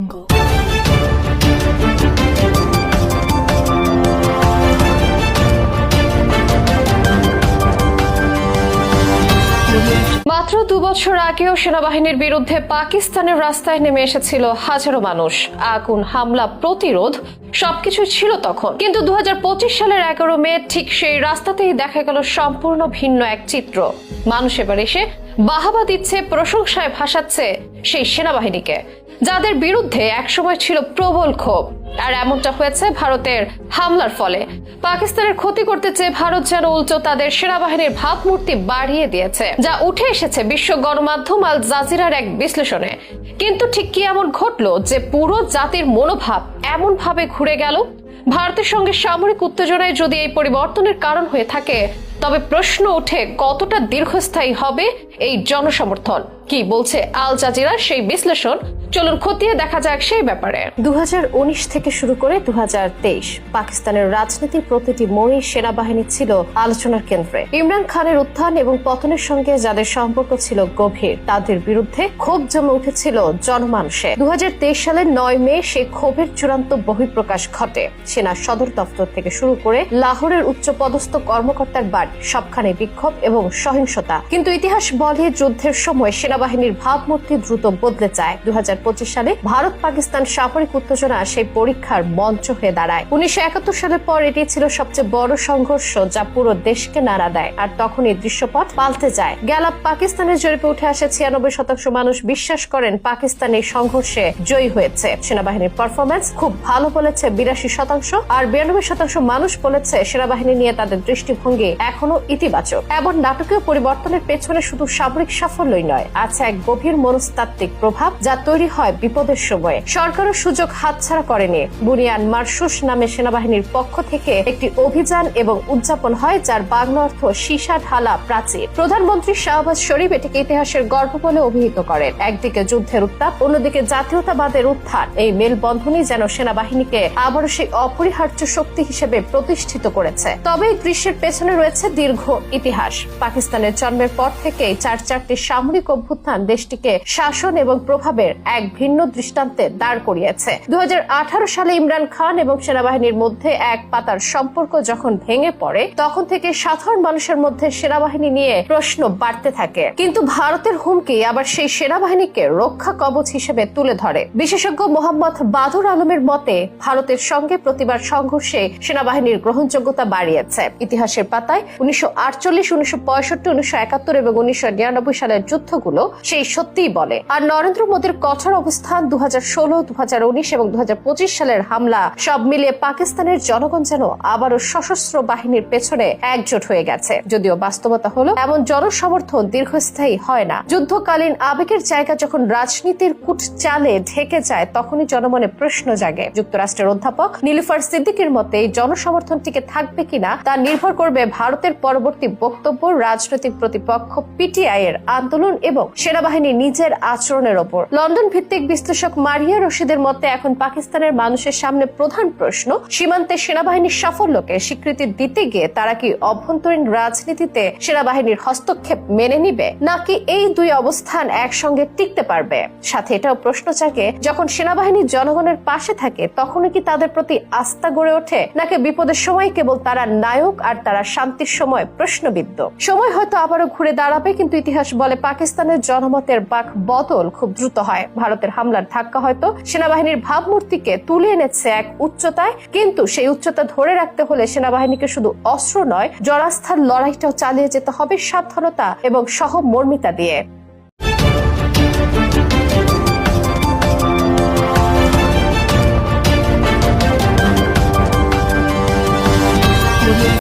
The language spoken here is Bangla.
মাত্র দু বছর আগেও সেনাবাহিনীর বিরুদ্ধে পাকিস্তানের রাস্তায় নেমে এসেছিল হাজারো মানুষ। আগুন, হামলা, প্রতিরোধ সবকিছু ছিল তখন। কিন্তু দু হাজার পঁচিশ সালের এগারো মে ঠিক সেই রাস্তাতেই দেখা গেল সম্পূর্ণ ভিন্ন এক চিত্র। মানুষ এবার এসে বাহাবা দিচ্ছে, প্রশংসায় ভাসাচ্ছে সেই সেনাবাহিনীকে। যাদের বিরুদ্ধে একসময় ছিল প্রবল ক্ষোভ। আর এমনটা হয়েছে ভারতের হামলার ফলে। পাকিস্তানের ক্ষতি করতে চেয়ে ভারত যেন উল্টো তাদের সেনাবাহিনীর ভাবমূর্তি বাড়িয়ে দিয়েছে, যা উঠে এসেছে বিশ্ব গণমাধ্যম আল জাজিরার এক বিশ্লেষণে। কিন্তু ঠিক কি এমন ঘটলো যে পুরো জাতির মনোভাব এমন ভাবে ঘুরে গেল? ভারতের সঙ্গে সামরিক উত্তেজনায় যদি এই পরিবর্তনের কারণ হয়ে থাকে, তবে প্রশ্ন ওঠে কতটা দীর্ঘস্থায়ী হবে এই জনসমর্থন? কি বলছে আল জাজিরা সেই বিশ্লেষণ? চলুন খতিয়ে দেখা যাক সেই ব্যাপারে। দু হাজার উনিশ থেকে শুরু করে দু হাজার তেইশ পাকিস্তানের রাজনীতির প্রতিটি মোড়েই সেনাবাহিনী ছিল আলোচনার কেন্দ্রে। ইমরান খানের উত্থান এবং পতনের সঙ্গে যাদের সম্পর্ক ছিল গভীর, তাদের বিরুদ্ধে ক্ষোভ জমে উঠেছিল জনমানুষে দু সালের নয় মে সেই ক্ষোভের চূড়ান্ত বহিঃপ্রকাশ ঘটে। সেনা সদর দপ্তর থেকে শুরু করে লাহোরের উচ্চ পদস্থ কর্মকর্তার বাড়ি, সবখানে বিক্ষোভ এবং সহিংসতা। কিন্তু ইতিহাস বলে যুদ্ধের সময় সেনাবাহিনীর ভাবমূর্তি দ্রুত বদলে যায়। দু সালে ভারত পাকিস্তান সামরিক উত্তেজনা সেই পরীক্ষার মঞ্চ হয়ে দাঁড়ায়। উনিশশো একাত্তর সালের পর এটি ছিল সবচেয়ে বড় সংঘর্ষ যা পুরো দেশকে নাড়া দেয় আর তখন এই দৃশ্যপট পাল্টে যায়। গ্যালাপ পাকিস্তানের জরিপে উঠে আসে, ছিয়ানব্বই শতাংশ মানুষ বিশ্বাস করেন পাকিস্তান এই সংঘর্ষে জয়ী হয়েছে। সেনাবাহিনীর পারফরমেন্স খুব ভালো বলেছে বিরাশি শতাংশ আর বিরানব্বই শতাংশ মানুষ বলেছে সেনাবাহিনী নিয়ে তাদের দৃষ্টিভঙ্গি এখনও ইতিবাচক। এমন নাটকীয় পরিবর্তনের পেছনে শুধু সামরিক সাফল্যই নয়, আছে এক গভীর মনস্তাত্ত্বিক প্রভাব যা তৈরি হয় বিপদের সময়ে। সরকারও সুযোগ হাতছাড়া করেনি। বুনিয়ান মার্শুস নামে সেনাবাহিনীর পক্ষ থেকে একটি অভিযান এবং উদযাপন হয় যার বাংলা অর্থ সীসা ঢালা প্রাচীর। প্রধানমন্ত্রী শাহবাজ শরীফ এটিকে ইতিহাসের গর্ব বলে অভিহিত করেন। একদিকে যুদ্ধের উত্তাপ, অন্যদিকে জাতীয়তাবাদের উত্থান। এই মেলবন্ধনই যেন সেনাবাহিনীকে আবারও সেই অপরিহার্য শক্তি হিসেবে প্রতিষ্ঠিত করেছে। তবে এই দৃশ্যের পেছনে রয়েছে দীর্ঘ ইতিহাস। পাকিস্তানের জন্মের পর থেকে চার চারটি সামরিক অভ্যুত্থান দেশটিকে শাসন এবং প্রভাবের এক ভিন্ন দৃষ্টান্তে দাঁড় করিয়েছে। দু হাজার আঠারো সালে ইমরান খান এবং সেনাবাহিনীর মধ্যে এক পাতার সম্পর্ক যখন ভেঙে পড়ে, তখন থেকে সাধারণ মানুষের মধ্যে সেনাবাহিনী নিয়ে প্রশ্ন বাড়তে থাকে। কিন্তু ভারতের হুমকি আবার সেই সেনাবাহিনীকে রক্ষা কবচ হিসেবে তুলে ধরে। বিশেষজ্ঞ মোহাম্মদ বাদুর আলমের মতে, ভারতের সঙ্গে প্রতিবার সংঘর্ষে সেনাবাহিনীর গ্রহণযোগ্যতা বাড়িয়েছে। ইতিহাসের পাতায় উনিশশো আটচল্লিশ, উনিশশো পঁয়ষট্টি, উনিশশো একাত্তর এবং উনিশশো নিরানব্বই সালের যুদ্ধগুলো সেই সত্যিই বলে। আর নরেন্দ্র মোদীর কঠোর অবস্থান দু হাজার ষোলো দু হাজার উনিশ এবং দু হাজার পঁচিশ সালের হামলা। সব মিলিয়ে পাকিস্তানের জনগণ যেন আবারও সশস্ত্র বাহিনীর পেছনে একজোট হয়ে গেছে। যদিও বাস্তবতা হলো, এমন জনসমর্থন দীর্ঘস্থায়ী হয় না। যুদ্ধকালীন আবেগের জায়গা যখন রাজনীতির কুট চালে ঢেকে যায়, তখনই জনমনে প্রশ্ন জাগে। যুক্তরাষ্ট্রের অধ্যাপক নীলুফার সিদ্দিকের মতে জনসমর্থন টিকে থাকবে কিনা, তা নির্ভর করবে ভারতের পরবর্তী বক্তব্য, রাজনৈতিক প্রতিপক্ষ পিটিআই এর আন্দোলন এবং সেনাবাহিনী নিজের আচরণের ওপর। লন্ডন ভিত্তিক বিশ্লেষক মারিয়া রশিদের মতে এখন পাকিস্তানের মানুষের সামনে প্রধান প্রশ্ন, সীমান্তে সেনাবাহিনীর সাফল্যকে স্বীকৃতি দিতে গিয়ে তারা কি অভ্যন্তরীণ রাজনীতিতে সেনাবাহিনীর হস্তক্ষেপ মেনে নিবে, নাকি এই দুই অবস্থান একসঙ্গে টিকতে পারবে? সাথে এটাও প্রশ্ন জাগে, যখন সেনাবাহিনী জনগণের পাশে থাকে তখনই কি তাদের প্রতি আস্থা গড়ে ওঠে, নাকি বিপদের সময় কেবল তারা নায়ক আর তারা শান্তির সময় প্রশ্নবিদ্ধ? সময় হয়তো আবারও ঘুরে দাঁড়াবে, কিন্তু ইতিহাস বলে পাকিস্তানের জনমতের বাক বদল খুব দ্রুত হয়। ভারতের হামলার ধাক্কা হয়তো সেনাবাহিনীর ভাবমূর্তিকে তুলে এনেছে এক উচ্চতায়, কিন্তু সেই উচ্চতা ধরে রাখতে হলে সেনাবাহিনীকে শুধু অস্ত্র নয়, জরাস্থার লড়াইটাও চালিয়ে যেতে হবে সাবধানতা এবং সহমর্মিতা দিয়ে।